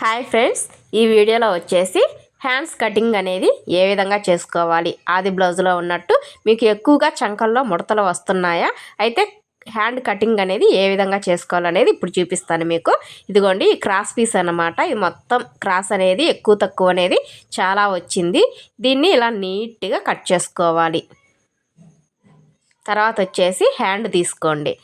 Hi friends ఈ వీడియోలో వచ్చేసి హ్యాండ్స్ కటింగ్ అనేది ఏ విధంగా చేసుకోవాలి? ఆది బ్లౌజ్లో ఉన్నట్టు మీకు ఎక్కువగా చంకల్లో ముడతలు వస్తున్నాయా? అయితే హ్యాండ్ కటింగ్ అనేది ఏ విధంగా చేసుకోవాలనేది ఇప్పుడు చూపిస్తాను మీకు. ఇదిగోండి ఈ క్రాస్ పీస్ అనమాట ఇది మొత్తం క్రాస్ అనేది ఎక్కువ తక్కువ అనేది చాలా వచ్చింది. దీన్ని ఇలా నీట్గా కట్ చేసుకోవాలి. తర్వాత వచ్చేసి హ్యాండ్ తీసుకోండి.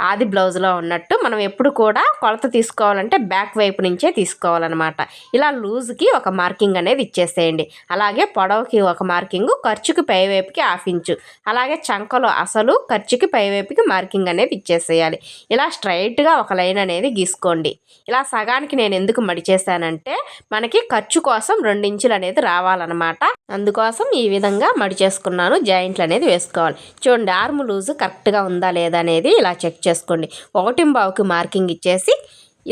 ఆది బ్లౌజ్లో ఉన్నట్టు మనం ఎప్పుడు కూడా కొలత తీసుకోవాలంటే బ్యాక్ వైపు నుంచే తీసుకోవాలన్నమాట. ఇలా లూజ్కి ఒక మార్కింగ్ అనేది ఇచ్చేసేయండి. అలాగే పొడవుకి ఒక మార్కింగ్ ఖర్చుకి పైవైపుకి హాఫ్ ఇంచు. అలాగే చంకలో అసలు ఖర్చుకి పైవైపుకి మార్కింగ్ అనేది ఇచ్చేసేయాలి. ఇలా స్ట్రైట్గా ఒక లైన్ అనేది గీసుకోండి. ఇలా సగానికి నేను ఎందుకు మడిచేసానంటే మనకి ఖర్చు కోసం రెండించులు అనేది రావాలన్నమాట. అందుకోసం ఈ విధంగా మడిచేసుకున్నాను జాయింట్లు అనేది వేసుకోవాలి. చూడండి ఆర్మ్ లూజ్ కరెక్ట్గా ఉందా లేదా అనేది ఇలా చెక్ చేసుకోండి. ఒకటి బావుకి మార్కింగ్ ఇచ్చేసి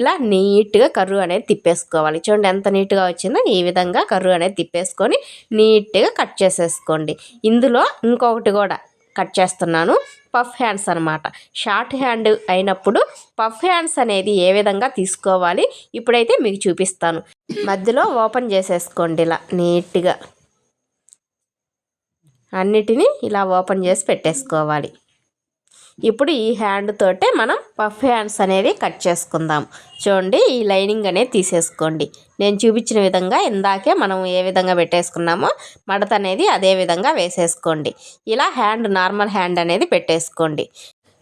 ఇలా నీట్గా కర్రు అనేది తిప్పేసుకోవాలి. చూడండి ఎంత నీట్గా వచ్చిందో ఈ విధంగా కర్రు అనేది తిప్పేసుకొని నీట్గా కట్ చేసేసుకోండి. ఇందులో ఇంకొకటి కూడా కట్ చేస్తున్నాను. పఫ్ హ్యాండ్స్ అనమాట షార్ట్ హ్యాండ్ అయినప్పుడు పఫ్ హ్యాండ్స్ అనేది ఏ విధంగా తీసుకోవాలి ఇప్పుడైతే మీకు చూపిస్తాను. మధ్యలో ఓపెన్ చేసేసుకోండి ఇలా నీట్గా. అన్నిటినీ ఇలా ఓపెన్ చేసి పెట్టేసుకోవాలి. ఇప్పుడు ఈ హ్యాండ్ తోటే మనం పఫ్ హ్యాండ్స్ అనేది కట్ చేసుకుందాం. చూడండి ఈ లైనింగ్ అనేది తీసేసుకోండి. నేను చూపించిన విధంగా ఇందాకే మనం ఏ విధంగా పెట్టేసుకున్నామో మడత అనేది అదే విధంగా వేసేసుకోండి. ఇలా హ్యాండ్ నార్మల్ హ్యాండ్ అనేది పెట్టేసుకోండి.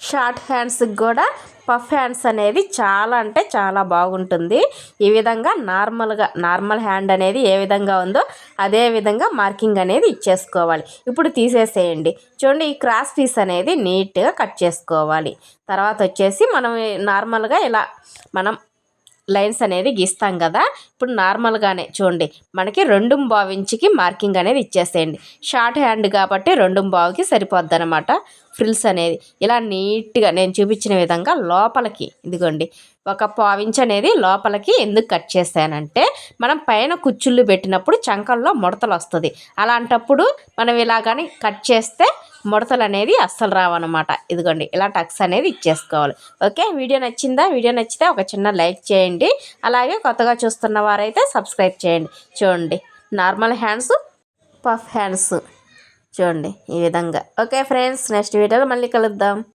షార్ట్ హ్యాండ్స్కి కూడా పఫ్ హ్యాండ్స్ అనేది చాలా అంటే చాలా బాగుంటుంది. ఈ విధంగా నార్మల్గా నార్మల్ హ్యాండ్ అనేది ఏ విధంగా ఉందో అదే విధంగా మార్కింగ్ అనేది ఇచ్చేసుకోవాలి. ఇప్పుడు తీసేసేయండి. చూడండి ఈ క్రాస్ పీస్ అనేది నీట్గా కట్ చేసుకోవాలి. తర్వాత వచ్చేసి మనం నార్మల్గా ఇలా మనం లైన్స్ అనేది గీస్తాం కదా ఇప్పుడు నార్మల్గానే చూడండి మనకి రెండు ఇంచుకి మార్కింగ్ అనేది ఇచ్చేసేయండి. షార్ట్ హ్యాండ్ కాబట్టి రెండు బావికి సరిపోద్ది అనమాట ఫ్రిల్స్ అనేది ఇలా నీట్గా నేను చూపించిన విధంగా లోపలికి ఇదిగోండి. ఒక పావించ్ అనేది లోపలికి ఎందుకు కట్ చేశానంటే మనం పైన కుచ్చుళ్ళు పెట్టినప్పుడు చంకల్లో ముడతలు వస్తుంది. అలాంటప్పుడు మనం ఇలా కానీ కట్ చేస్తే ముడతలు అనేది అస్సలు రావన్నమాట. ఇదిగోండి ఇలా టక్స్ అనేది ఇచ్చేసుకోవాలి. ఓకే వీడియో నచ్చిందా? వీడియో నచ్చితే ఒక చిన్న లైక్ చేయండి. అలాగే కొత్తగా చూస్తున్న వారైతే సబ్స్క్రైబ్ చేయండి. చూడండి నార్మల్ హ్యాండ్స్ పఫ్ హ్యాండ్స్. చూడండి ఈ విధంగా. ఓకే ఫ్రెండ్స్ నెక్స్ట్ వీడియోలో మళ్ళీ కలుద్దాం.